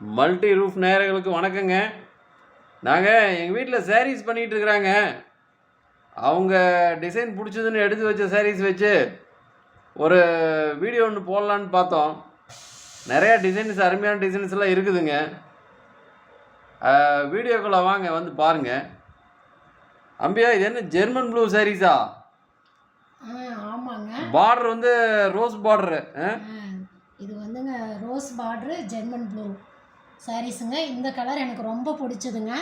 Multi roof நேயர்களுக்கு வணக்கங்க. நாங்கள் எங்கள் வீட்டில் சாரீஸ் பண்ணிகிட்டு இருக்கிறாங்க. அவங்க டிசைன் பிடிச்சதுன்னு எடுத்து வச்ச சாரீஸ் வச்சு ஒரு வீடியோ ஒன்று போடலான்னு பார்த்தோம். நிறையா டிசைன்ஸ் அருமையான டிசைன்ஸ் எல்லாம் இருக்குதுங்க. வீடியோக்குள்ளே வாங்க வந்து பாருங்கள் அம்பியா இது என்ன ஜெர்மன் ப்ளூ சாரீஸா ஆமாங்க. பார்டர் வந்து ரோஸ் பார்டரு இது வந்துங்க ரோஸ் பார்டரு ஜெர்மன் ப்ளூ சாரீஸுங்க இந்த கலர் எனக்கு ரொம்ப பிடிச்சதுங்க.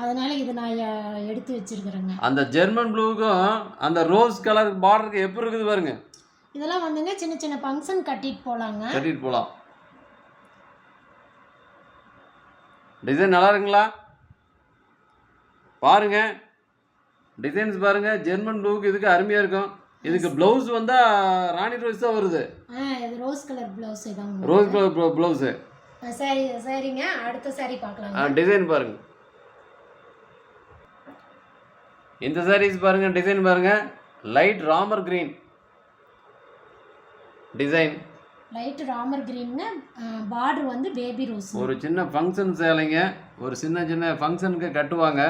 அதனால இது நான் எடுத்து வச்சிருக்கிறேங்க. அந்த ஜெர்மன் ப்ளூவுக்கும் அந்த ரோஸ் கலர் பார்டருக்கு எப்படி இருக்குது பாருங்க? இதெல்லாம் வந்துங்க சின்ன சின்ன ஃபங்க்ஷன் கட்டிட்டு போகலாங்க கட்டிட்டு போகலாம் டிசைன் நல்லா இருக்குங்களா? பாருங்க. டிசைன்ஸ் பாருங்க. ஜெர்மன் ப்ளூவுக்கு இதுக்கு அருமையாக இருக்கும். இதுக்கு ப்ளவுஸ் வந்தால் ராணி ரோஸ் தான் வருது. Rose colour blouse rose colour blouse சரி சரிங்க. அடுத்த சாரி பார்க்கலாங்க. டிசைன் பாருங்க. இந்த சாரீஸ் பாருங்க டிசைன் பாருங்க. Light Ramar green design light Ramar கிரீனுங்க பார்டர் வந்து பேபி ரோஸ் ஒரு சின்ன ஃபங்க்ஷன் சேலைங்க. ஒரு சின்ன சின்ன ஃபங்க்ஷனுக்கு கட்டுவாங்க.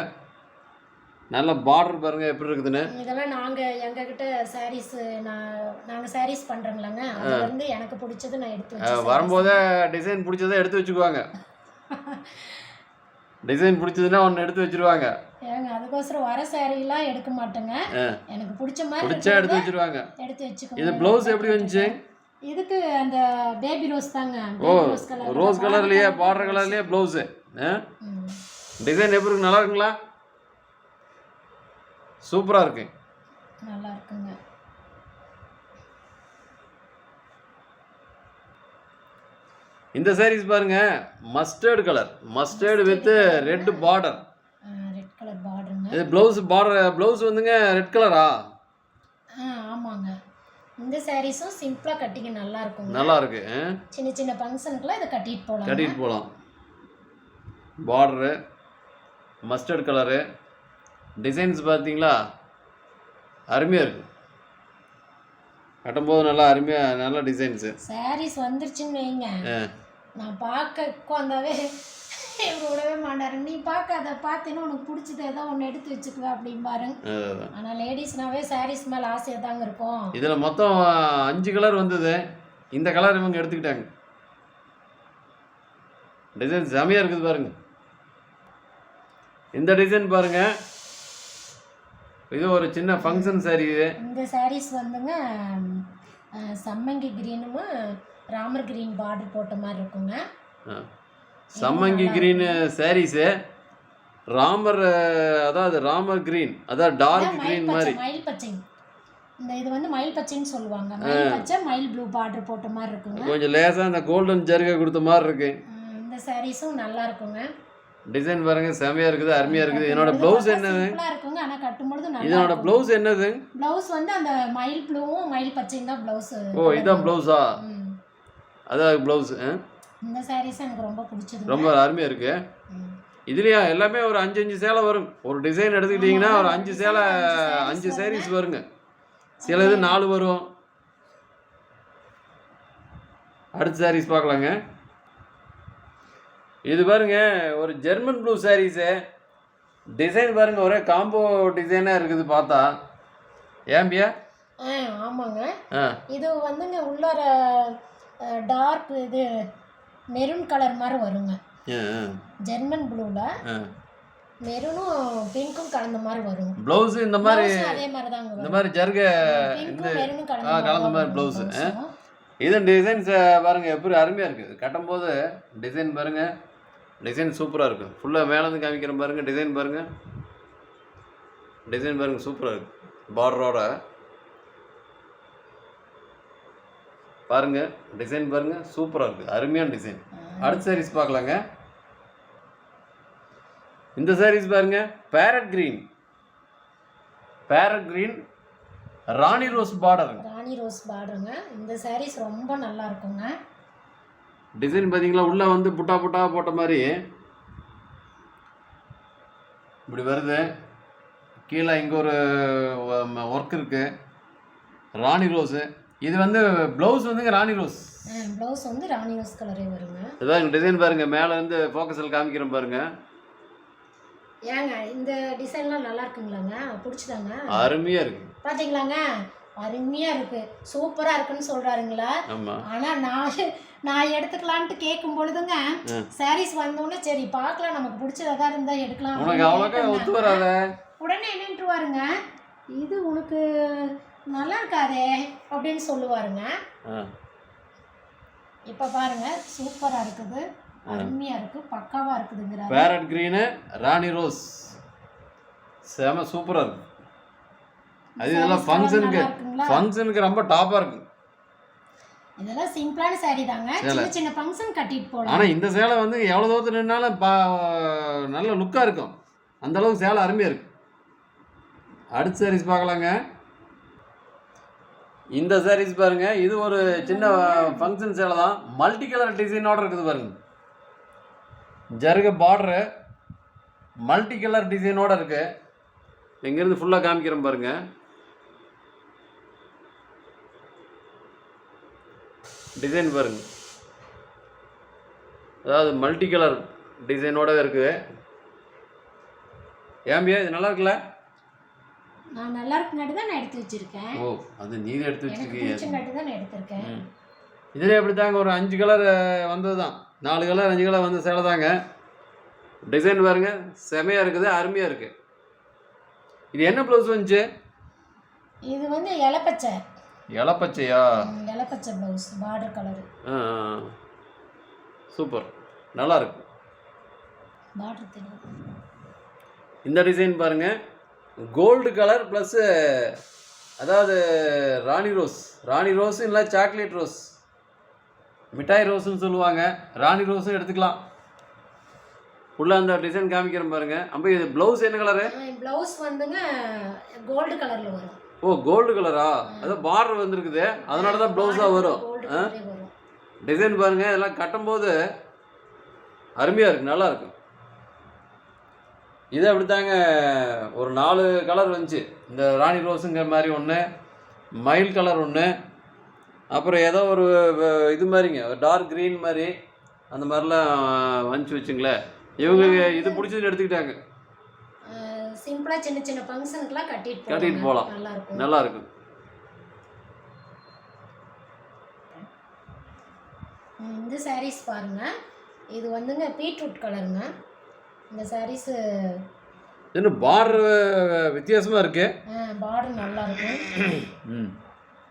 நல்ல பார்டர் பாருங்க எப்படி இருக்குதுன்னு. இதெல்லாம் நாங்கள் எங்ககிட்ட சாரீஸ் நான் நாங்கள் சாரீஸ் பண்ணுறோங்களாங்க அதுலேருந்து எனக்கு பிடிச்சது நான் எடுத்து வச்சேன் வரும்போதே டிசைன் பிடிச்சதை எடுத்து வச்சுக்குவாங்க. டிசைன் பிடிச்சதுன்னா ஒன்று எடுத்து வச்சிருவாங்க. ஏங்க அதுக்கோசரம் வர சாரீலாம் எடுக்க மாட்டேங்க. எனக்கு பிடிச்ச மாதிரி பிடிச்சா எடுத்து வச்சிருவாங்க. எடுத்து வச்சுக்கோங்க இது ப்ளவுஸ் எப்படி வந்துச்சு? இதுக்கு அந்த பேபி ரோஸ் தாங்க. Oh baby rose colour rose கலர்லேயே பார்டர் கலர்லேயே ப்ளவுஸு டிசைன் எப்படி இருக்கு? நல்லா இருக்குங்களா? சூப்பராக இருக்கு. நல்லா இருக்குங்க. இந்த சாரீஸ் பாருங்க mustard colour mustard with red border red colour பார்டருங்க இது ப்ளவுஸ் பார்டர் ப்ளவுஸ் வந்துங்க ரெட் கலரா ஆமாங்க. இந்த சாரீஸும் சிம்பிளாக கட்டிங்க நல்லா இருக்குங்க. நல்லா இருக்கு? சின்ன சின்ன ஃபங்க்ஷனுக்குலாம் இதை கட்டிட்டு போகலாம் கட்டிட்டு போகலாம் பார்டரு மஸ்டர்ட் கலரு டிசைன்ஸ் பார்த்தீங்களா? அருமையாக இருக்கு. கட்டும்போது நல்லா அருமையாக நல்ல டிசைன்ஸு. சாரீஸ் வந்துருச்சுன்னு வைங்க. நான் பார்க்க உட்காந்தாவே விடவே மாட்டாரு. நீ பார்க்க அதை பார்த்தீங்கன்னா உனக்கு பிடிச்சது ஏதோ ஒன்று எடுத்து வச்சுக்குவ அப்படிம்பாருங்க ஆனால் லேடிஸ்னாவே சாரீஸ் மேலே ஆசையாக தாங்க இருக்கும். இதில் மொத்தம் அஞ்சு கலர் வந்தது. இந்த கலர் இவங்க எடுத்துக்கிட்டாங்க. டிசைன் செமையாக இருக்குது பாருங்க. இந்த டிசைன் பாருங்க. இது ஒரு சின்ன ஃபங்க்ஷன் saree இது. இந்த சாரீஸ் வந்துங்க சம்மங்கி கிரீனும் ராமர் கிரீன் பார்டர் போட்ட மாதிரி இருக்குங்க. சம்மங்கி கிரீனு சாரீஸு ராமர் அதாவது ராமர் கிரீன் அதாவது டார்க் கிரீன் மாதிரி. மயில் பச்சை. இந்த இது வந்து மயில் பச்சைன்னு சொல்லுவாங்க. மயில் பச்சை மயில் ப்ளூ பார்டர் போட்ட மாதிரி இருக்குங்க. கொஞ்சம் லேசாக இந்த கோல்டன் ஜருகை கொடுத்த மாதிரி இருக்கு. இந்த சாரீஸும் நல்லா இருக்குங்க. டிசைன் பாருங்க செமையாக இருக்குது அருமையாக இருக்குது. என்னோட ப்ளவுஸ் என்னது? இருக்குங்க. ஆனா கட்டும்பொழுது நல்லா இதனோட ப்ளவுஸ் என்னது? ப்ளவுஸ் வந்து அந்த மயில் ப்ளூவும் மயில் பச்சையும் தான் ப்ளவுஸ் ஓ இதான் ப்ளவுஸா அதான் ப்ளவுஸ் இந்த சாரீஸ் எனக்கு ரொம்ப பிடிச்சது ரொம்ப அருமையாக இருக்கு. இதுலயா? எல்லாமே ஒரு அஞ்சு அஞ்சு சேலை வரும். ஒரு டிசைன் எடுத்துக்கிட்டிங்கன்னா ஒரு அஞ்சு சேலை அஞ்சு சாரீஸ் வருங்க. சில இது நாலு வரும். அடுத்த சாரீஸ் பார்க்கலாங்க. இது பாருங்க ஒரு ஜெர்மன் ப்ளூ சாரீஸு டிசைன் பாருங்க ஒரே காம்போ டிசைனாக இருக்குது பார்த்தா. ஏம்பியா ஆ ஆமாங்க. ஆ. இது வந்துங்க உள்ளார டார்க் இது மெரூன் கலர் மாதிரி வருங்க. ஆ, ஜெர்மன் ப்ளூவில் ஆ. மெரூனும் பிங்க்கும் கலந்த மாதிரி வரும். ப்ளவுஸு இந்த மாதிரி Blouse அதே மாதிரி தாங்க இந்த வரும் மாதிரி ஜருகை பிங்க்கும் மெரூனும் கலந்த ஆ, கலந்த மாதிரி வரும். blouse, blouse-உம். இது டிசைன்ஸ் பாருங்க எப்படி அருமையாக இருக்குது. கட்டும்போது டிசைன் பாருங்க. டிசைன் சூப்பராக இருக்கும் ஃபுல்லாக மேலேருந்து காமிக்கிறேன் பாருங்கள் டிசைன் பாருங்கள் டிசைன் பாருங்க. சூப்பராக இருக்கு. பார்டரோட பாருங்கள் டிசைன் பாருங்கள் சூப்பராக இருக்குது அருமையான டிசைன் அடுத்த சாரீஸ் பார்க்கலாங்க. இந்த சாரீஸ் பாருங்க பேரட் கிரீன் பேரட் கிரீன் ராணி ரோஸ் பார்டருங்க ராணி ரோஸ் பார்டருங்க இந்த சாரீஸ் ரொம்ப நல்லா இருக்குங்க. டிசைன் பார்த்தீங்களா உள்ளே வந்து புட்டா புட்டா போட்ட மாதிரி. இப்படி வருது. கீழே இங்கே ஒரு ஒர்க் இருக்குது ராணி ரோஸு இது வந்து ப்ளவுஸ் வந்துங்க ராணி ரோஸ் ப்ளவுஸ் வந்து ராணி ரோஸ் கலரே வருங்க. இதான் டிசைன் பாருங்க. மேலே இருந்து ஃபோக்கஸில் காமிக்கிறேன் பாருங்க. ஏங்க இந்த டிசைன்லாம் நல்லா இருக்குங்களாங்க? பிடிச்சிதாங்க? அருமையாக இருக்கு. பாத்தீங்களாங்க? அருமையா இருக்கு. சூப்பரா இருக்குன்னு சொல்றாருங்களா? ஆமாம் ஆனா நான் நான் எடுத்துக்கலான்ட்டு கேட்கும் பொழுதுங்க. சாரீஸ் வந்தோடனே சரி பார்க்கலாம் நமக்கு பிடிச்சதா இருந்தா எடுக்கலாம் உனக்கு அப்படின்னு அவ்வளோக்கா கேட்டேங்க. ஒத்து வராத? உடனே என்னன்ட்டுவாருங்க இது உனக்கு நல்லா இருக்காதே அப்படின்னு சொல்லுவாருங்க. இப்ப பாருங்க சூப்பரா இருக்குது அருமையா இருக்கு பக்காவா இருக்குதுங்கிறாரு. பேரட் க்ரீனு ராணி ரோஸ் செம சூப்பராக இருக்கு. அது இதெல்லாம் ஃபங்க்ஷனுக்கு? ஃபங்க்ஷனுக்கு ரொம்ப டாப்பாக இருக்கு. இதெல்லாம் சிம்பிளான saree தாங்க. சின்ன சின்ன ஃபங்க்ஷன் கட்டிட்டு போலாம். ஆனால் இந்த சேலை வந்து எவ்வளோ தூரத்தில் நின்னாலும் பா நல்ல லுக்காக இருக்கும். அந்த அளவுக்கு சேலை அருமையாக இருக்கு. அடுத்த சாரீஸ் பார்க்கலாங்க. இந்த சாரீஸ் பாருங்க இது ஒரு சின்ன ஃபங்க்ஷன் சேலை தான். மல்டி கலர் டிசைனோட இருக்குது பாருங்க. ஜருக பார்டரு மல்டி கலர் டிசைனோட இருக்கு. இங்கேருந்து ஃபுல்லாக காமிக்கிறேன் பாருங்க. டிசைன் பாருங்க. அதாவது மல்டி கலர் டிசைனோட இருக்குது ஏம்பியா இது நல்லா இருக்குல்ல? நான் நல்லா இருக்குங்காட்டி தான் நான் எடுத்து வச்சிருக்கேன். ஓ அது நீ எடுத்து வச்சிருக்கீங்க தான் நான் எடுத்திருக்கேன். அப்படி தாங்க ஒரு அஞ்சு கலர் வந்தது தான் நாலு கலர் அஞ்சு கலர் வந்த சேலை தாங்க. டிசைன் பாருங்க செமையாக இருக்குது அருமையாக இருக்குது இது என்ன ப்ளவுஸ் வந்துச்சு? இது வந்து இலப்பச்சை இலப்பச்சையா இலப்பச்சை ப்ளவுஸ் பார்டர் கலரு ஆ ஆ. சூப்பர் நல்லா இருக்கு பார்டர் தெரியும். இந்த டிசைன் பாருங்க. கோல்டு கலர் ப்ளஸ்ஸு அதாவது ராணி ரோஸ் ராணி ரோஸ் இல்லை சாக்லேட் ரோஸ் மிட்டாய் ரோஸ்னு சொல்லுவாங்க. ராணி ரோஸும் எடுத்துக்கலாம். உள்ள அந்த டிசைன் காமிக்கிறேன் பாருங்க. அப்போ இது ப்ளவுஸ் என்ன கலரு ப்ளவுஸ் வந்துங்க கோல்டு கலர்ல வரும். ஓ கோல்டு கலரா அதான் பார்டர் வந்திருக்குது. அதனால தான் ப்ளவுஸாக வரும். டிசைன் பாருங்க இதெல்லாம் கட்டும்போது அருமையாக இருக்கு நல்லா இருக்கு. இது அப்படித்தாங்க ஒரு நாலு கலர் வந்துச்சு. இந்த ராணி ரோஸுங்கிற மாதிரி ஒன்று மயில் கலர் ஒன்று அப்புறம் ஏதோ ஒரு இது மாதிரிங்க டார்க் க்ரீன் மாதிரி அந்த மாதிரிலாம் வந்துச்சு வச்சுங்களேன். இவங்க இது பிடிச்சது எடுத்துக்கிட்டாங்க. சிம்பிளா சின்ன சின்ன ஃபங்க்ஷனுக்குலாம் கட்டிட்டு கட்டிட்டு போலாம். நல்லா இருக்கும் நல்லா இருக்கு ம், இந்த சாரீஸ் பாருங்க. இது வந்துங்க பீட்ரூட் கலருங்க. இந்த சாரீஸ் என்ன பார்டர் வித்தியாசமாக இருக்கு? பார்டர் நல்லா இருக்கும்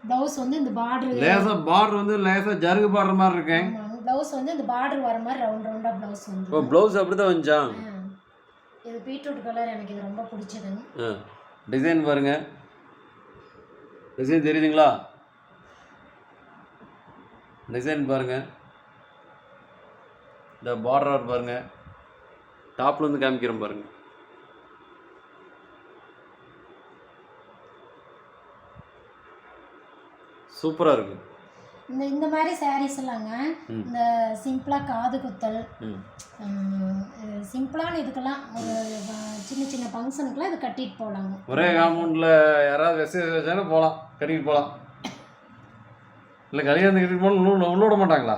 ப்ளவுஸ் வந்து இந்த பார்டர் லேசாக பார்டர் வந்து லேசாக ஜருகு பார்டர் மாதிரி இருக்கேன் ப்ளவுஸ் வந்து இந்த பார்டர் வர மாதிரி ரவுண்ட் ரவுண்டா ப்ளவுஸ் வந்து ப்ளவுஸ் அப்படி தான் வந்துச்சா? ஆ. இது பீட்ரூட் கலர் எனக்கு இது ரொம்ப பிடிச்சதுங்க டிசைன் பாருங்க. டிசைன் தெரியுதுங்களா? டிசைன் பாருங்க. இந்த பார்டர் பாருங்க. டாப்ல இருந்து காமிக்கிறேன் பாருங்க. சூப்பராக இருக்குது இந்த இந்த மாதிரி சாரீஸ் எல்லாங்க. இந்த சிம்பிளா காது குத்தல் சிம்பிளான இதுக்கெல்லாம் ஒரு சின்ன சின்ன ஃபங்க்ஷனுக்குலாம் இது கட்டிட்டு போகலாங்க ஒரே காம்பவுண்டில் யாராவது மெசேஜ் வச்சாலும் போகலாம் கட்டிட்டு போகலாம் இல்லை கல்யாணத்துக்கு கட்டிட்டு உள்ள விட மாட்டாங்களா?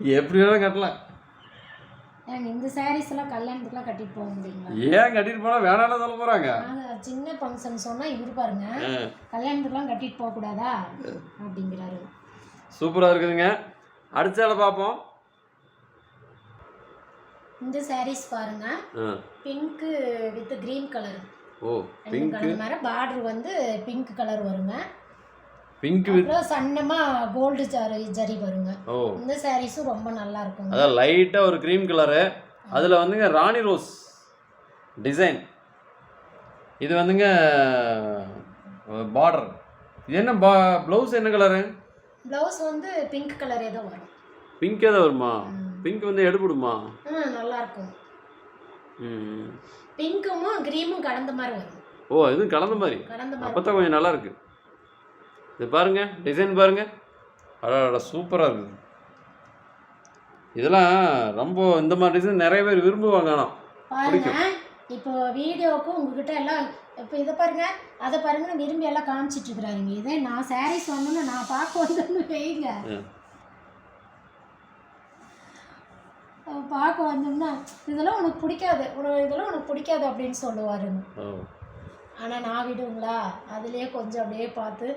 எப்படி வேணாலும் கட்டலாம். இந்த சாரீஸ் எல்லாம் கல்யாணத்துக்குலாம் கட்டிட்டு போக முடியுங்களா ஏன் கட்டிட்டு போனால் வேணாம்னு சொல்ல போகிறாங்க நாங்க சின்ன ஃபங்க்ஷன் சொன்னா இவர் பாருங்க கல்யாணத்துக்குலாம் கட்டிட்டு போக கூடாதா? அப்படிங்கிறாரு. சூப்பராக இருக்குதுங்க. அடுத்த பார்ப்போம். இந்த சாரீஸ் பாருங்க ஆ. பிங்க்கு வித் கிரீன் கலர் ஓ கலர் மாதிரி பார்டர் வந்து பிங்க் கலர் வருங்க. பிங்க் வித் சன்னமா கோல்டு ஜரி ஜரி வருங்க ஓ. இந்த சாரீஸும் ரொம்ப நல்லா இருக்குங்க அதான் லைட்டாக ஒரு க்ரீம் கலரு அதில் வந்துங்க ராணி ரோஸ் டிசைன் இது வந்துங்க பார்டர் இது என்ன பா ப்ளவுஸ் என்ன கலரு ப்ளவுஸ் வந்து பிங்க் கலரே தான் வரும். பிங்க் ஏதாவது வருமா? ம். பிங்க் வந்து எடுபடுமா ஆ நல்லா இருக்கும். ம். பிங்க்கும் கிரீமும் கலந்த மாதிரி வரும். ஓ இதுவும் கலந்த மாதிரி. கலந்த மாதிரி அப்போ தான் கொஞ்சம் நல்லா இருக்கு. இது பாருங்க டிசைன் பாருங்க. அட சூப்பராக இருக்குது இதெல்லாம் ரொம்ப இந்த மாதிரி டிசைன் நிறைய பேர் விரும்புவாங்க ஆனால் பாருங்க இப்போ வீடியோவுக்கு உங்ககிட்ட எல்லாம் இப்போ இதை பாருங்க அதை பாருங்க விரும்பி எல்லாம் காமிச்சிட்டு இருக்கிறாருங்க. இதே நான் சாரீஸ் வாங்கணும்னு நான் பார்க்க வந்தேன்னு வைங்க. பார்க்க வந்தோம்னா இதெல்லாம் உனக்கு பிடிக்காது இதெல்லாம் உனக்கு பிடிக்காது அப்படின்னு சொல்லுவாருங்க. ஆனால் நான் விடுங்களா? அதுலேயே கொஞ்சம் அப்படியே பார்த்து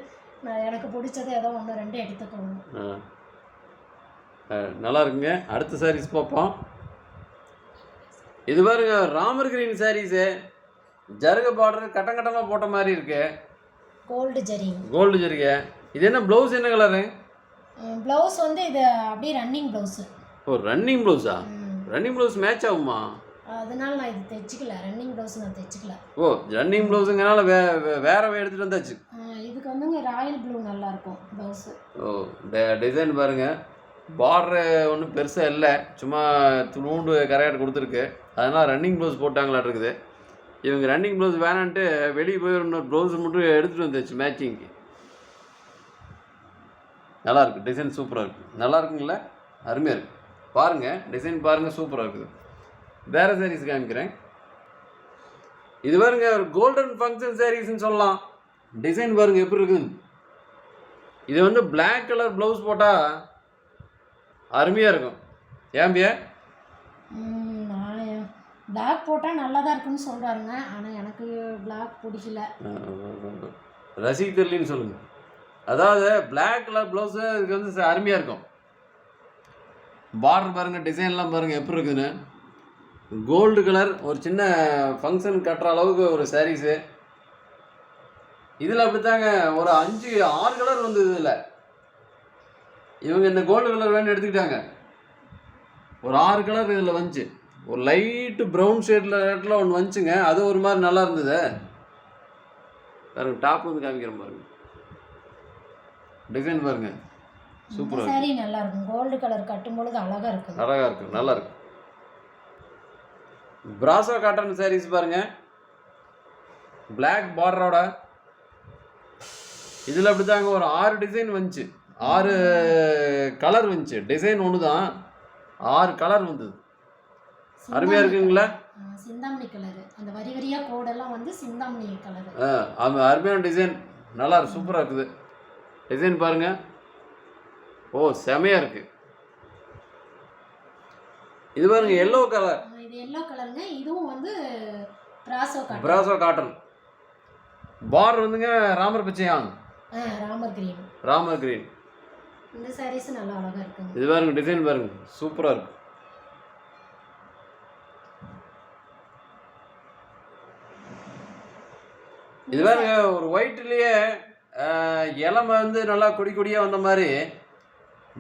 நான் எனக்கு பிடிச்சது ஏதோ ஒன்று ரெண்டு எடுத்துக்கணும். நல்லா இருக்குங்க. அடுத்த சாரீஸ் பார்ப்போம். இது பாருங்க ராமர் கிரீன் சாரீஸு ஜருக பார்டர் கட்டம் கட்டமாக போட்ட மாதிரி இருக்கு. கோல்டு ஜரி கோல்டு ஜருக இது என்ன ப்ளவுஸ் என்ன கலரு ப்ளவுஸ் வந்து இது அப்படியே ரன்னிங் ப்ளவுஸு ஓ ரன்னிங் ப்ளவுஸா ரன்னிங் ப்ளவுஸ் மேட்ச் ஆகுமா? அதனால நான் இது தைச்சிக்கல. ரன்னிங் ப்ளவுஸ் நான் தைச்சிக்கல. ஓ ரன்னிங் ப்ளவுஸுங்கனால வே வேற எடுத்துகிட்டு வந்தாச்சு. வந்துங்க ராயல் ப்ளூ நல்லா இருக்கும் ஓ டிசைன் பாருங்க. பார்டரு ஒன்றும் பெருசாக இல்லை. சும்மா துணூண்டு கரையாட்டு கொடுத்துருக்கு. அதனால் ரன்னிங் ப்ளவுஸ் போட்டாங்களா இருக்குது இவங்க ரன்னிங் ப்ளவுஸ் வேணான்ட்டு வெளியே போய் இன்னொரு ப்ளவுஸ் மட்டும் எடுத்துகிட்டு வந்துச்சு மேட்சிங்க்கு நல்லாயிருக்கு டிசைன் சூப்பராக இருக்குது நல்லா இருக்குங்களா அருமையாக இருக்குது பாருங்கள் டிசைன் பாருங்கள் சூப்பராக இருக்குது வேறு சாரீஸ் காமிக்கிறேன். இது பாருங்க ஒரு கோல்டன் ஃபங்க்ஷன் சாரீஸ்ன்னு சொல்லலாம். டிசைன் பாருங்க எப்படி இருக்குதுன்னு. இது வந்து Black கலர் ப்ளவுஸ் போட்டால் அருமையாக இருக்கும். ஏம்பியா ம், நான் பிளாக் போட்டால் நல்லா தான் இருக்குன்னு சொல்கிறாருங்க ஆனால் எனக்கு பிளாக் பிடிக்கல. ரசிக தெரியலன்னு சொல்லுங்கள் அதாவது Black கலர் ப்ளவுஸு இதுக்கு வந்து அருமையாக இருக்கும். பார்டர் பாருங்கள் டிசைன்லாம் பாருங்கள் எப்படி இருக்குதுன்னு. கோல்டு கலர் ஒரு சின்ன ஃபங்க்ஷன் கட்டுற அளவுக்கு ஒரு சாரீஸு இதில் அப்படித்தாங்க ஒரு அஞ்சு ஆறு கலர் வந்தது இதில். இவங்க இந்த கோல்டு கலர் வேணும் எடுத்துக்கிட்டாங்க. ஒரு ஆறு கலர் இதில் வந்துச்சு. ஒரு லைட்டு ப்ரௌன் ஷேடில் ரேட்டில் ஒன்று வந்துச்சுங்க. அது ஒரு மாதிரி நல்லா இருந்தது. பாருங்க டாப் வந்து காமிக்கிறேன் பாருங்க டிசைன் பாருங்க. சூப்பராக saree நல்லா இருக்கும். கோல்டு கலர் கட்டும் பொழுது அழகாக இருக்கும் அழகாக இருக்கும் நல்லா இருக்கும் பிராசோ காட்டன் சாரீஸ் பாருங்க. பிளாக் பார்டரோட இதில் அப்படிதாங்க ஒரு ஆறு டிசைன் வந்துச்சு. ஆறு கலர் வந்துச்சு. டிசைன் ஒன்று தான் ஆறு கலர் வந்தது. அருமையாக இருக்குங்களா? சிந்தாமணி கலரு அந்த வரி வரியா கோடெல்லாம் வந்து சிந்தாமணி கலரு ஆ அது அருமையான டிசைன் நல்லா இருக்கு சூப்பராக இருக்குது. டிசைன் பாருங்க. ஓ செமையாக இருக்கு. இது பாருங்க எல்லோ கலர் இது எல்லோ கலருங்க இதுவும் வந்து பிராசோ காட்டன். பிராசோ காட்டன். பார் வந்துங்க ராமர் பச்சையான். ராமர் கிரீன். ராமர் கிரீன். இந்த சாரீஸ் நல்லா அழகா இருக்குங்க. இது பாருங்க டிசைன் பாருங்க. சூப்பராக இருக்கு. இது பாருங்க ஒரு ஒயிட்லேயே இளமை வந்து நல்லா கொடி கொடியாக வந்த மாதிரி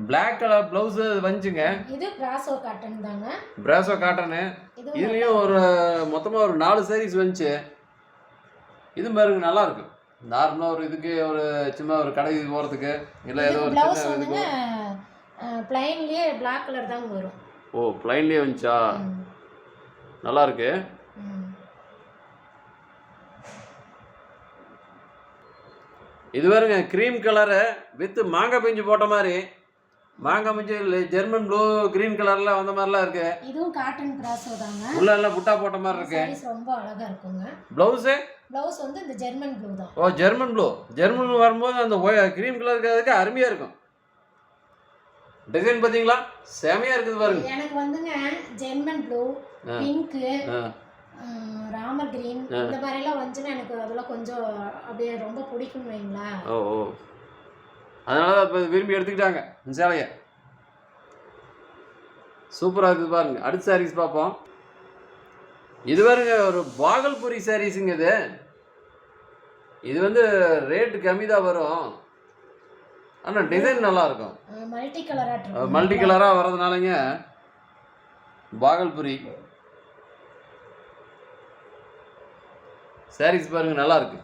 Black கலர் ப்ளவுஸு வந்துச்சுங்க. இது பிராசோ காட்டன் தாங்க. பிராசோ காட்டனு இது இதுலேயும் ஒரு மொத்தமாக ஒரு நாலு சாரீஸ் வந்துச்சு. இது பாருங்க நல்லா இருக்கு. நார்மலாக ஒரு இதுக்கு ஒரு சும்மா ஒரு கடைக்கு போகிறதுக்கு இல்லை ஏதோ ஒரு பிளவுஸ் வந்துங்க இதுக்கு பிளைன்லயே பிளாக் கலர் தாங்க வரும். ஓ ப்ளைன்லேயே வந்துச்சா? நல்லா இருக்கு. இது பாருங்க க்ரீம் கலரு வித் மாங்காய் பிஞ்சு போட்ட மாதிரி மாங்காய் இல்லை ஜெர்மன் ப்ளூ க்ரீன் கலரில் வந்த மாதிரிலாம் இருக்கு. இதுவும் காட்டன் பிராசோ தாங்க. உள்ள எல்லாம் புட்டா போட்ட மாதிரி இருக்கு. சாரீஸ் ரொம்ப அழகா இருக்குங்க. ப்ளவுஸு பிளவுஸ் வந்து இந்த ஜெர்மன் ப்ளூ தான். Oh German blue. German blue வரும்போது அந்த க்ரீம் கலர் இருக்கிறதுக்கு அருமையாக இருக்கும். டிசைன் பார்த்தீங்களா? செமையாக இருக்குது பாருங்க. எனக்கு வந்துங்க ஜெர்மன் ப்ளூ ஆ. ராமர் கிரீன் இந்த மாதிரிலாம் வந்துச்சுன்னா எனக்கு அதெல்லாம் கொஞ்சம் அப்படியே ரொம்ப பிடிக்கும்னு வைங்களேன். ஓ ஓ. அதனால தான் இப்போ விரும்பி எடுத்துக்கிட்டாங்க இந்த சேலையை. சூப்பராக இருக்குது பாருங்க. அடுத்த சாரீஸ் பார்ப்போம். இது பாருங்க ஒரு பாகல்புரி சாரீஸுங்க இது. இது வந்து ரேட்டு கம்மி தான் வரும். ஆனால் டிசைன் நல்லா இருக்கும். மல்டி கலராக மல்டி கலராக வர்றதுனாலங்க பாகல்புரி சாரீஸ் பாருங்க நல்லா இருக்கு.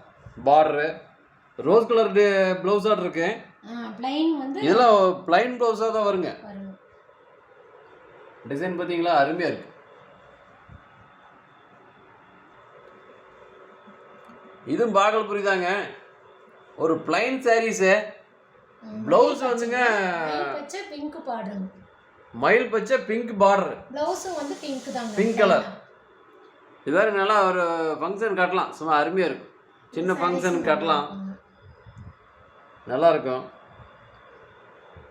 பார்டரு ரோஸ் கலர் ப்ளவுஸாக இருக்கு பிளைன் வந்து இதெல்லாம் பிளைன் ப்ளவுஸாக தான் வருங்க. டிசைன் பார்த்தீங்களா? அருமையாக இருக்கு. இதுவும் பாகல்புரி தாங்க. ஒரு பிளைன் சாரீஸு Blouse வந்துங்க. பிங்க் பாடுறோம் மயில் பச்சை பிங்க் பார்டர் பிளவுஸும் வந்து பிங்க் தாங்க. Pink colour. இது மாதிரி நல்லா ஒரு ஃபங்க்ஷன் கட்டலாம். சும்மா அருமையாக இருக்கும். சின்ன ஃபங்க்ஷன் கட்டலாம். நல்லா இருக்கும்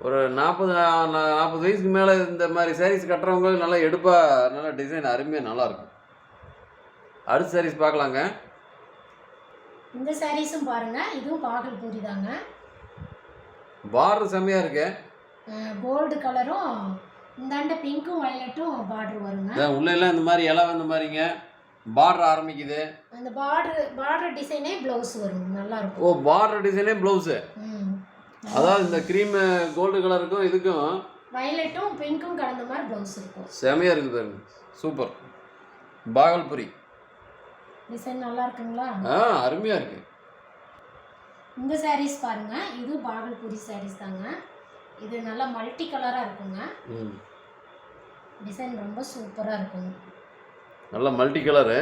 ஒரு நாற்பது நாற்பது வயசுக்கு மேலே இந்த மாதிரி சாரீஸ் கட்டுறவங்க நல்லா எடுப்பாக நல்லா டிசைன் அருமையாக நல்லா இருக்கும் அடுத்த சாரீஸ் பார்க்கலாங்க. இந்த சாரீஸும் பாருங்க. இதுவும் பாகல்பூரி தாங்க. பார்டர் செம்மையாக இருக்கு. கோல்டு கலரும் இந்தாண்ட பிங்க்கும் வயலட்டும் பார்டர் வருங்க. உள்ள எல்லாம் இந்த மாதிரி இலை வந்த மாதிரிங்க. பார்டர் ஆரம்பிக்குது. அந்த பார்டர் பார்டர் டிசைனே ப்ளவுஸ் வரும். நல்லா ஓ இருக்கும் பார்டர் டிசைனே ப்ளவுஸு ம். அதாவது இந்த க்ரீம் கோல்டு கலருக்கும் இதுக்கும் வயலட்டும் பிங்க்கும் கலந்த மாதிரி ப்ளவுஸ் இருக்கும். செமையாக இருக்குது பாருங்க. சூப்பர் பாகல்புரி. டிசைன் நல்லா இருக்குங்களா ஆ அருமையாக இருக்குது இந்த சாரீஸ் பாருங்க. இது பாகல்பூரி சாரீஸ் தாங்க. இது நல்லா மல்டி கலராக இருக்குங்க டிசைன் ரொம்ப சூப்பராக இருக்குங்க நல்ல மல்டி கலரு.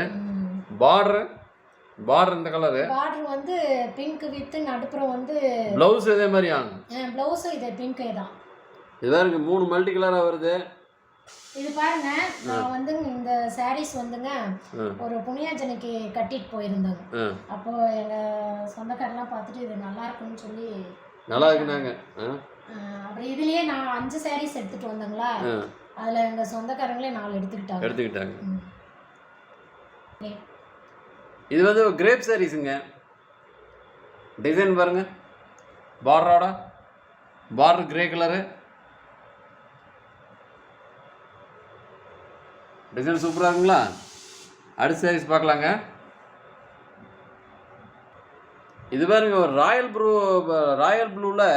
பார்டரு பார்டர் இந்த கலரு பார்டர் வந்து பிங்க் வித்து நடுப்புறம் வந்து ப்ளவுஸ் இதே மாதிரி ஆங்க ப்ளவுஸும் இது பிங்கே தான். இது பாருங்க மூணு மல்டி கலராக வருது. இது பாருங்க நான் வந்து இந்த சாரீஸ் வந்துங்க ஒரு புண்ணியாஜனைக்கு கட்டிட்டு போயிருந்தேங்க அப்போ எங்க சொந்தக்காரெல்லாம் பார்த்துட்டு இது நல்லா இருக்குன்னு சொல்லி நல்லா இருக்குனாங்க. அப்புறம் இதுலயே நான் அஞ்சு சாரீஸ் எடுத்துட்டு வந்தேங்களா? அதுல எங்க சொந்தக்காரங்களே நாலு எடுத்துக்கிட்டாங்க. எடுத்துக்கிட்டாங்க. இது வந்து கிரேப் சாரீஸுங்க டிசைன் பாருங்க. பார்டரோட பார்டர் கிரே கலரு டிசைன் சூப்பராக இருக்குங்களா? அடுத்த சாரீஸ் பார்க்கலாங்க. இது பாருங்க ஒரு ராயல் ப்ளூ ராயல் ப்ளூவில்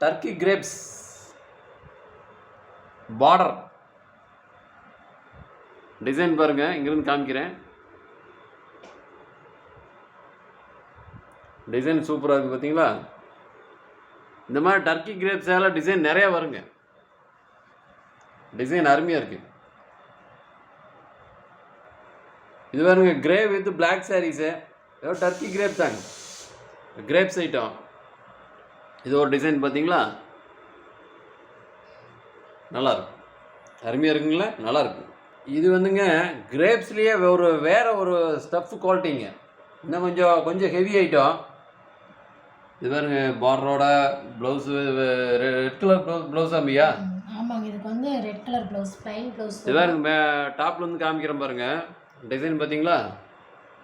டர்க்கி கிரேப்ஸ் பார்டர் டிசைன் பாருங்கள் இங்கேருந்து காமிக்கிறேன். டிசைன் சூப்பராக இருக்குது பார்த்தீங்களா இந்த மாதிரி டர்க்கி கிரேப்ஸ் எல்லாம் டிசைன் நிறையா வருங்க. டிசைன் அருமையாக இருக்குது இது பாருங்க கிரே வித் பிளாக் சாரீஸு ஏதோ டர்க்கி கிரேப் தாங்க. கிரேப்ஸ் ஐட்டம் இது ஒரு டிசைன் பார்த்தீங்களா நல்லாயிருக்கும் அருமையாக இருக்குங்களா? நல்லாயிருக்கும் இது வந்துங்க கிரேப்ஸ்லேயே ஒரு வேற ஒரு ஸ்டஃப் குவாலிட்டிங்க இன்னும் கொஞ்சம் கொஞ்சம் ஹெவி ஐட்டம் இது பாருங்க பார்டரோட blouse red colour blouse blouse அம்பியா? ஆமாங்க இதுக்கு வந்து red colour blouse plain blouse இது பாருங்க டாப்ல இருந்து காமிக்கிறேன் பாருங்க. டிசைன் பார்த்தீங்களா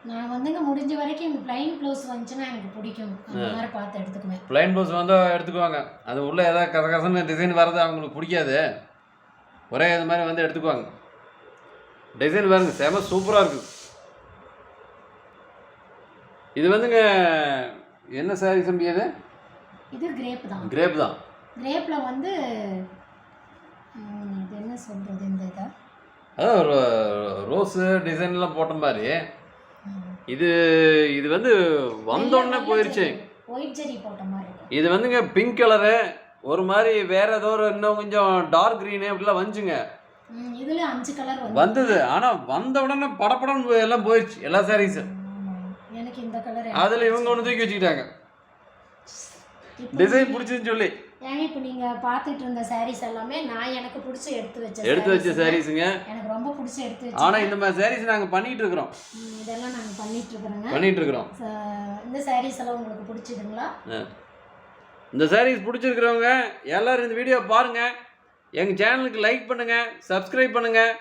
நான் வந்துங்க முடிஞ்ச வரைக்கும் இந்த பிளைன் ப்ளவுஸ் வந்துச்சுன்னா எனக்கு பிடிக்கும். அந்த மாதிரி பார்த்து எடுத்துக்குவேன். ப்ளைன் ப்ளவுஸ் வந்தால் எடுத்துக்குவாங்க. அது உள்ளே ஏதாவது கசகசன்னு டிசைன் வர்றது அவங்களுக்கு பிடிக்காது. ஒரே இது மாதிரி வந்து எடுத்துக்குவாங்க. டிசைன் பாருங்க செம சூப்பராக இருக்குது இது வந்துங்க என்ன சாரி தம்பி அது? இது கிரேப் தான். கிரேப் தான். கிரேப்ல வந்து இது என்ன சொல்றது இந்த இதை? அதான் ஒரு ரோஸு டிசைன்லாம் போட்ட மாதிரி இது இது வந்து வந்தோடனே போயிடுச்சு ஒயிட் ஜெரி போட்ட மாதிரி இது வந்துங்க பிங்க் கலரு ஒரு மாதிரி வேற ஏதோ ஒரு இன்னும் கொஞ்சம் டார்க் க்ரீனு அப்படிலாம் வந்துச்சுங்க. இதுல அஞ்சு கலர் வந்து வந்தது. ஆனால் வந்த உடனே படப்படம் எல்லாம் போயிடுச்சு. எல்லா சாரீஸும். எனக்கு இந்த கலர் அதில் இவங்க ஒன்று தூக்கி வச்சுக்கிட்டாங்க. டிசைன் பிடிச்சின்னு சொல்லி. ஏங்க இப்போ நீங்க பார்த்துட்டு இருந்த சாரீஸ் எல்லாமே நான் எனக்கு பிடிச்சி எடுத்து வச்ச எடுத்து வச்ச. சாரீஸுங்க எனக்கு ரொம்ப பிடிச்சி எடுத்து வச்சு ஆனால் இந்த மாதிரி சாரீஸ் நாங்கள் பண்ணிட்டு இருக்கிறோம். இதெல்லாம் நாங்க பண்ணிட்டு இருக்கிறோங்க. பண்ணிட்டு இருக்கிறோம். இந்த சாரீஸ் எல்லாம் உங்களுக்கு பிடிச்சதுங்களா? இந்த சாரீஸ் பிடிச்சிருக்கிறவங்க எல்லாரும் இந்த வீடியோ பாருங்கள் எங்கள் சேனலுக்கு லைக் பண்ணுங்கள் சப்ஸ்கிரைப் பண்ணுங்கள்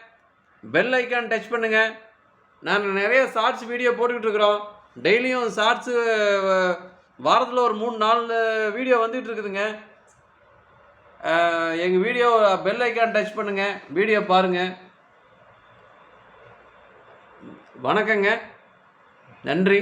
பெல் ஐக்கான் டச் பண்ணுங்கள் நாங்கள் நிறைய ஷார்ட்ஸ் வீடியோ போட்டுக்கிட்டு இருக்கிறோம். டெய்லியும் ஷார்ட்ஸு வாரத்தில் ஒரு மூணு நாலு வீடியோ வந்துகிட்டு இருக்குதுங்க. எங்கள் வீடியோ பெல் ஐக்கான் டச் பண்ணுங்கள் வீடியோ பாருங்கள் வணக்கங்க. நன்றி.